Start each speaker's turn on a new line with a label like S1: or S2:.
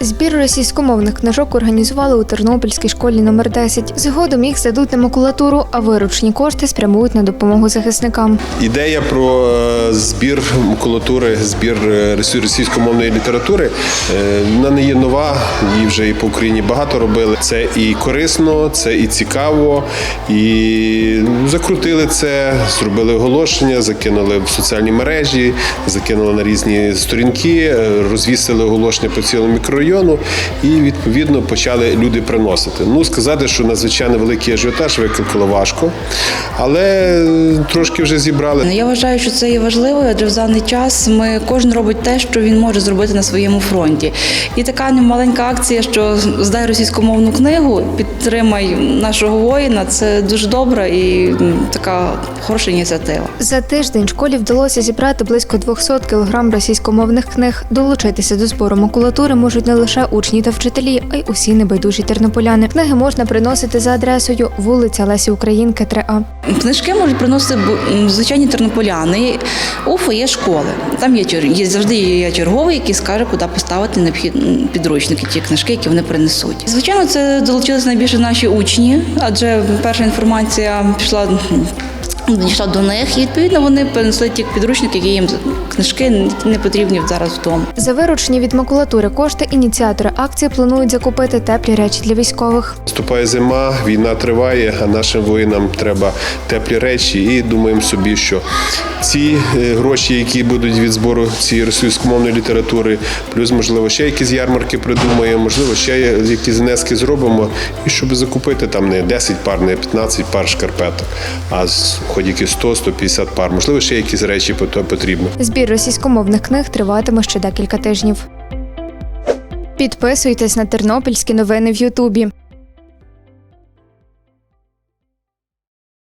S1: Збір російськомовних книжок організували у Тернопільській школі номер 10. Згодом їх здадуть на макулатуру, а виручні кошти спрямують на допомогу захисникам.
S2: Ідея про е, збір макулатури, збір е, російськомовної літератури, е, вона не є нова, її вже і по Україні багато робили. Це і корисно, це і цікаво. І ну, закрутили це, зробили оголошення, закинули в соціальні мережі, закинули на різні сторінки, е, розвісили оголошення по цілому мікрорайону і відповідно почали люди приносити. Ну сказати, що надзвичайно великий ажіотаж викликало важко, але трошки вже зібрали.
S3: Ну, Я вважаю, що це є важливо, адже в даний час ми кожен робить те, що він може зробити на своєму фронті. І така маленька акція, що здай російськомовну книгу, підтримай нашого воїна. Це дуже добра і така хороша ініціатива.
S1: За тиждень школі вдалося зібрати близько 200 кг російськомовних книг. Долучитися до збору макулатури можуть не лише учні та вчителі, а й усі небайдужі тернополяни. Книги можна приносити за адресою вулиця Лесі Українки, 3А.
S3: Книжки можуть приносити звичайні тернополяни у фоє школи. Там є, є завжди є черговий, який скаже, куди поставити необхідні підручники, ті книжки, які вони принесуть. Звичайно, це долучилися найбільше наші учні, адже перша інформація пішла. Дійшла до них, і відповідно вони принесли ті підручники, які їм книжки не потрібні зараз вдома.
S1: За виручені від макулатури кошти ініціатори акції планують закупити теплі речі для військових.
S2: Наступає зима, війна триває, а нашим воїнам треба теплі речі. І думаємо собі, що ці е, гроші, які будуть від збору цієї російськомовної літератури, плюс, можливо, ще якісь ярмарки придумаємо, можливо, ще якісь внески зробимо, і щоб закупити там не 10 пар, не 15 пар шкарпеток, а з- якісь 100-150 пар. Можливо, ще якісь речі потрібно.
S1: Збір російськомовних книг триватиме ще декілька тижнів. Підписуйтесь на тернопільські новини в Ютубі.